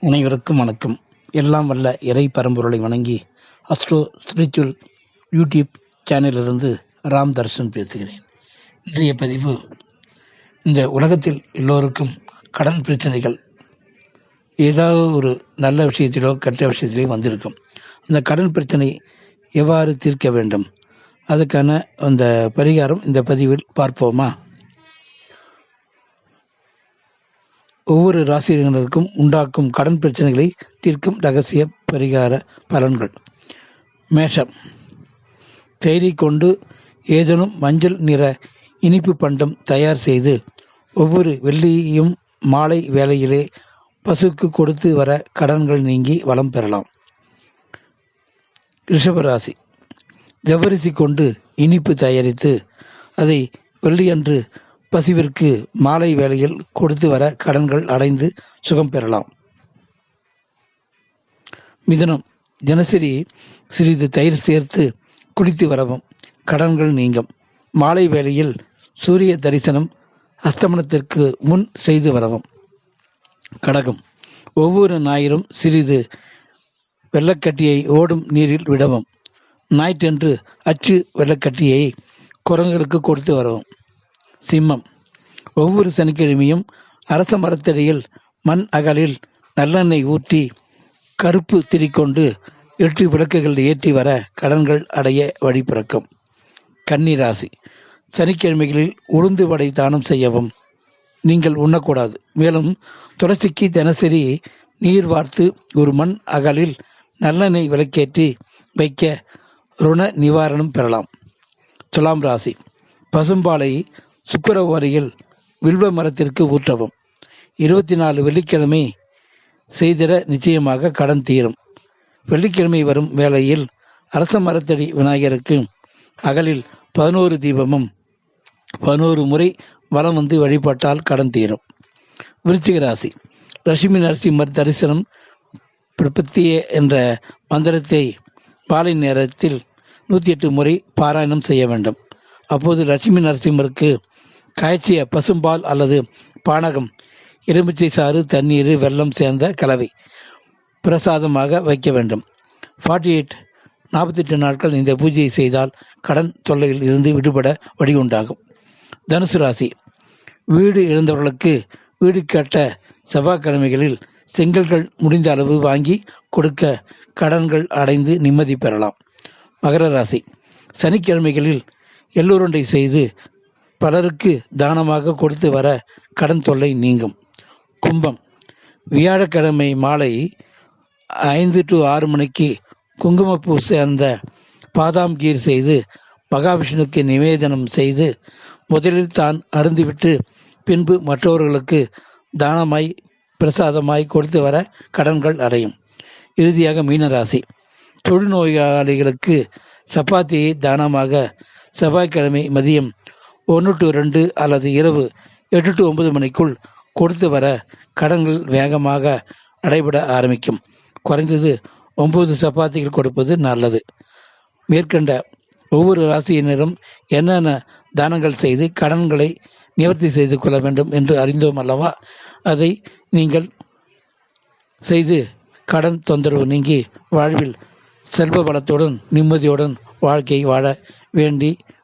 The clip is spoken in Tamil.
அனைவருக்கும் வணக்கம். எல்லாம் வல்ல இறை பரம்பொருளை வணங்கி அஸ்ட்ரோ ஸ்பிரிச்சுவல் யூடியூப் சேனலிலிருந்து ராம் தர்ஷன் பேசுகிறேன். இன்றைய பதிவு இந்த உலகத்தில் எல்லோருக்கும் கடன் பிரச்சனைகள் ஏதாவது ஒரு நல்ல விஷயத்திலோ கெட்ட விஷயத்திலோ வந்திருக்கும். அந்த கடன் பிரச்சனை எவ்வாறு தீர்க்க வேண்டும்? அதுக்கான அந்த பரிகாரம் இந்த பதிவில் பார்ப்போமா? ஒவ்வொரு ராசியினருக்கும் உண்டாக்கும் கடன் பிரச்சனைகளை தீர்க்கும் ரகசிய பரிகார பலன்கள். மேஷம். தேடி கொண்டு ஏதேனும் மஞ்சள் நிற இனிப்பு பண்டம் தயார் செய்து ஒவ்வொரு வெள்ளியும் மாலை வேளையிலே பசுக்கு கொடுத்து வர கடன்கள் நீங்கி வளம் பெறலாம். ரிஷபராசி. ஜவ்வரிசி கொண்டு இனிப்பு தயாரித்து அதை வெள்ளியன்று பசிவிற்கு மாலை வேளையில் கொடுத்து வர கடன்கள் அடைந்து சுகம் பெறலாம். மிதனம் தினசரி சிறிது தயிர் சேர்த்து குடித்து வரவும் கடன்கள் நீங்கும். மாலை வேளையில் சூரிய தரிசனம் அஸ்தமனத்திற்கு முன் செய்து வரவும். கடகம் ஒவ்வொரு ஞாயிறும் சிறிது வெள்ளக்கட்டியை ஓடும் நீரில் விடவும். ஞாயிற்றன்று அச்சு வெள்ளக்கட்டியை குரங்குகளுக்கு கொடுத்து வரவும். சிம்மம். ஒவ்வொரு சனிக்கிழமையும் அரச மரத்தடியில் மண் அகலில் நல்லெண்ணெய் ஊற்றி கருப்பு திரிக்கொண்டு எட்டு விளக்குகள் ஏற்றி வர கடன்கள் அடைய வழி பிறக்கும். கன்னிராசி சனிக்கிழமைகளில் உளுந்து வடை தானம் செய்யவும் நீங்கள் உண்ணக்கூடாது. மேலும் துளசிக்கு தினசரி நீர் வார்த்து ஒரு மண் அகலில் நல்லெண்ணெய் விளக்கேற்றி வைக்க ருண நிவாரணம் பெறலாம். துலாம் ராசி. பசும்பாலை சுக்கரவாரியில் வில்வ மரத்திற்கு ஊற்றவும். இருபத்தி நாலு வெள்ளிக்கிழமை செய்திட நிச்சயமாக கடன் தீரும். வெள்ளிக்கிழமை வரும் வேளையில் அரச மரத்தடி விநாயகருக்கு அகலில் பதினோரு தீபமும் பதினோரு முறை வலம் வந்து வழிபட்டால் கடன் தீரும். விருச்சிக ராசி. லட்சுமி நரசிம்மர் தரிசனம் பிரபத்திய என்ற மந்திரத்தை மாலை நேரத்தில் நூற்றி எட்டு முறை பாராயணம் செய்ய வேண்டும். அப்போது லட்சுமி நரசிம்மருக்கு காய்ச்சிய பசும்பால் அல்லது பானகம் எலுமிச்சை சாறு தண்ணீர் வெல்லம் சேர்ந்த கலவை பிரசாதமாக வைக்க வேண்டும். ஃபார்ட்டி எயிட் நாற்பத்தெட்டு நாட்கள் இந்த பூஜையை செய்தால் கடன் தொல்லையில் இருந்து விடுபட வழி உண்டாகும் தனுசு ராசி வீடு இழந்தவர்களுக்கு வீடு கட்ட செவ்வாய்க்கிழமைகளில் செங்கல்கள் முடிந்த அளவு வாங்கி கொடுக்க கடன்கள் அடைந்து நிம்மதி பெறலாம். மகர ராசி சனிக்கிழமைகளில் எள்ளுருண்டை செய்து பலருக்கு தானமாக கொடுத்து வர கடன் தொல்லை நீங்கும். கும்பம். வியாழக்கிழமை மாலை ஐந்து டு ஆறு மணிக்கு குங்குமப்பூ சேர்ந்த பாதாம் கீர் செய்து மகாவிஷ்ணுக்கு நிவேதனம் செய்து முதலில் தான் அருந்திவிட்டு பின்பு மற்றவர்களுக்கு தானமாய் பிரசாதமாய் கொடுத்து வர கடன்கள் அடையும். இறுதியாக மீனராசி. தொழுநோயாளிகளுக்கு சப்பாத்தியை தானமாக செவ்வாய்க்கிழமை மதியம் ஒன்று டு ரெண்டு அல்லது இரவு எட்டு டு ஒன்பது மணிக்குள் கொடுத்து வர கடன்கள் வேகமாக அடைபட ஆரம்பிக்கும். குறைந்தது ஒம்பது சப்பாத்திகள் கொடுப்பது நல்லது. மேற்கண்ட ஒவ்வொரு ராசியினரும் என்னென்ன தானங்கள் செய்து கடன்களை நிவர்த்தி செய்து கொள்ள வேண்டும் என்று அறிந்தோம் அல்லவா? அதை நீங்கள் செய்து கடன் தொந்தரவு நீங்கி வாழ்வில் செல்வ பலத்துடன் நிம்மதியுடன் வாழ்க்கையை வாழ வேண்டி